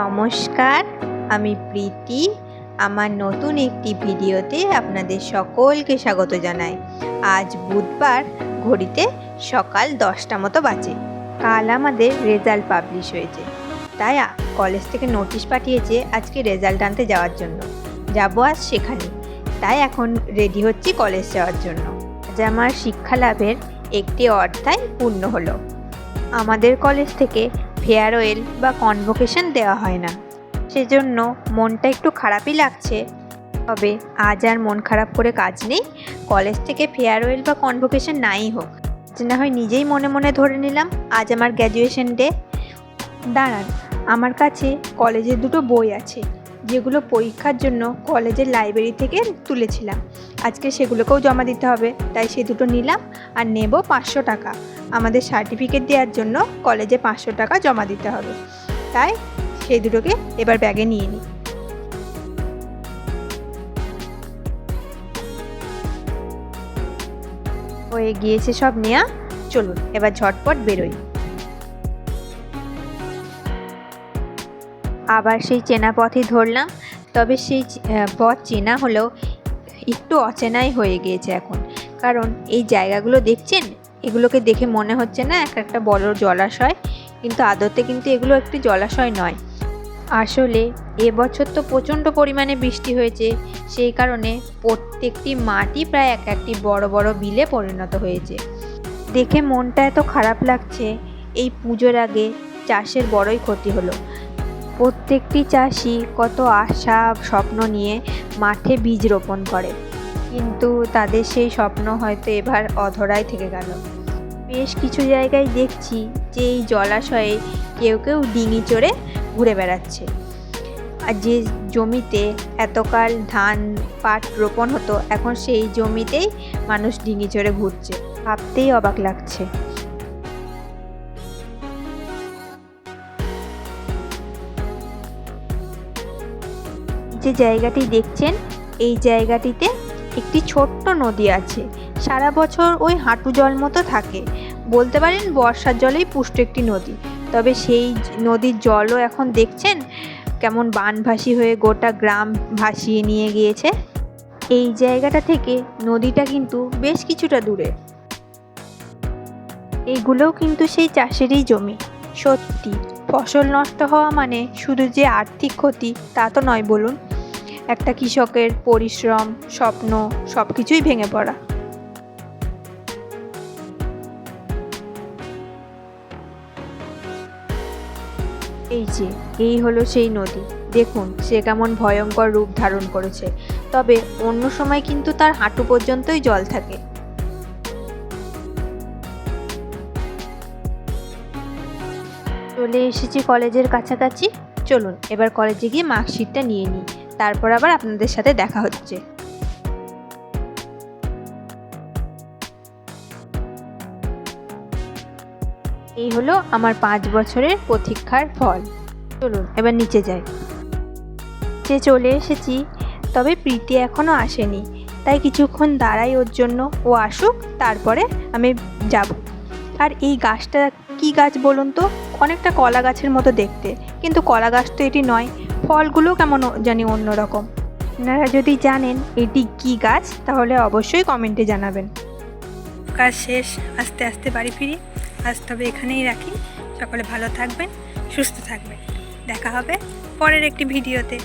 নমস্কার, আমি প্রীতি। আমার নতুন একটি ভিডিওতে আপনাদের সকলকে স্বাগত জানাই। আজ বুধবার, ঘড়িতে সকাল দশটা মতো বাজে। কাল আমাদের রেজাল্ট পাবলিশ হয়েছে। তাই কলেজ থেকে নোটিশ পাঠিয়েছে আজকে রেজাল্ট আনতে যাওয়ার জন্য। যাব আজ সেখানে। তাই এখন রেডি হচ্ছি কলেজ যাওয়ার জন্য। আজ আমার শিক্ষা লাভের একটি অর্থায় পূর্ণ হলো। আমাদের কলেজ থেকে ফেয়ারওয়েল বা কনভোকেশন দেওয়া হয় না। সেজন্য মনটা একটু খারাপই লাগছে। তবে আজ আর মন খারাপ করে কাজ নেই। কলেজ থেকে ফেয়ারওয়েল বা কনভোকেশন নাই হোক। যে না হয় নিজেই মনে মনে ধরে নিলাম, আজ আমার গ্র্যাজুয়েশন ডে দাঁড়ান, আমার কাছে কলেজের দুটো বই আছে। যেগুলো পরীক্ষার জন্য কলেজের লাইব্রেরি থেকে তুলেছিলাম। আজকে সেগুলোকেও জমা দিতে হবে, তাই সে দুটো নিলাম আর নেব পাঁচশো টাকা। আমাদের সার্টিফিকেট দেওয়ার জন্য কলেজে পাঁচশো টাকা জমা দিতে হবে। তাই সেই দুটোকে এবার ব্যাগে নিয়ে নিই হয়ে গিয়েছে সব নেওয়া চলুন, এবার ঝটপট বেরোই। আবার সেই চেনা পথই ধরলাম। তবে সেই পথ চেনা হলেও একটু অচেনাই হয়ে গিয়েছে এখন। কারণ এই জায়গাগুলো দেখছেন? এগুলোকে দেখে মনে হচ্ছে না এক একটা বড় জলাশয়। কিন্তু আদতে কিন্তু এগুলো একটি জলাশয় নয়। আসলে এবছর তো প্রচণ্ড পরিমাণে বৃষ্টি হয়েছে। সেই কারণে প্রত্যেকটি মাটি প্রায় এক একটি বড় বড় বিলে পরিণত হয়েছে। দেখে মনটা এত খারাপ লাগছে। এই পুজোর আগে চাষের বড়ই ক্ষতি হলো। প্রত্যেকটি চাষি কত আশা, স্বপ্ন নিয়ে মাঠে বীজ রোপণ করে। কিন্তু তাদের সেই স্বপ্ন হয়তো এবার অধরাই থেকে গেল। বেশ কিছু জায়গায় দেখছি যে এই জলাশয়ে কেউ কেউ ডিঙি চড়ে ঘুরে বেড়াচ্ছে। আর যে জমিতে এতকাল ধান পাট রোপণ হতো, এখন সেই জমিতেই মানুষ ডিঙি চড়ে ঘুরছে। ভাবতেই অবাক লাগছে। যে জায়গাটি দেখছেন, এই জায়গাটিতে একটি ছোট্ট নদী আছে। সারা বছর ওই হাঁটু জল মতো থাকে। বলতে পারেন বর্ষার জলেই পুষ্ট একটি নদী। তবে সেই নদীর জলও এখন দেখছেন কেমন বানভাসী হয়ে গোটা গ্রাম ভাসিয়ে নিয়ে গিয়েছে। এই জায়গাটা থেকে নদীটা কিন্তু বেশ কিছুটা দূরে। এইগুলোও কিন্তু সেই চাষেরই জমি। সত্যি ফসল নষ্ট হওয়া মানে শুধু যে আর্থিক ক্ষতি, তা তো নয় বলুন। একটা কৃষকের পরিশ্রম, স্বপ্ন সব কিছুই ভেঙে পড়া। এই যে, এই হলো সেই নদী। দেখুন, সে কেমন ভয়ঙ্কর রূপ ধারণ করেছে। তবে অন্য সময় কিন্তু তার হাঁটু পর্যন্তই জল থাকে। চলে এসেছি কলেজের কাছাকাছি। চলুন, এবার কলেজে গিয়ে মার্কশিটটা নিয়ে নিই। তারপর আবার আপনাদের সাথে দেখা হচ্ছে। এই হলো আমার পাঁচ বছরের প্রতীক্ষার ফল। চলুন, এবার নিচে যাই। যে চলে এসেছি, তবে প্রীতি এখনও আসেনি। তাই কিছুক্ষণ দাঁড়াই ওর জন্য। ও আসুক, তারপরে আমি যাব। আর এই গাছটা কি গাছ বলুন তো? অনেকটা কলা গাছের মতো দেখতে। কিন্তু কলা গাছ তো এটি নয় ফলগুলো কেমন জানি অন্যরকম। আপনারা যদি জানেন এটি কি গাছ, তাহলে অবশ্যই কমেন্টে জানাবেন। কাজ শেষ, আস্তে আস্তে বাড়ি ফিরি। আজ তবে এখানেই রাখি। সকলে ভালো থাকবেন, সুস্থ থাকবেন। দেখা হবে পরের একটি ভিডিওতে।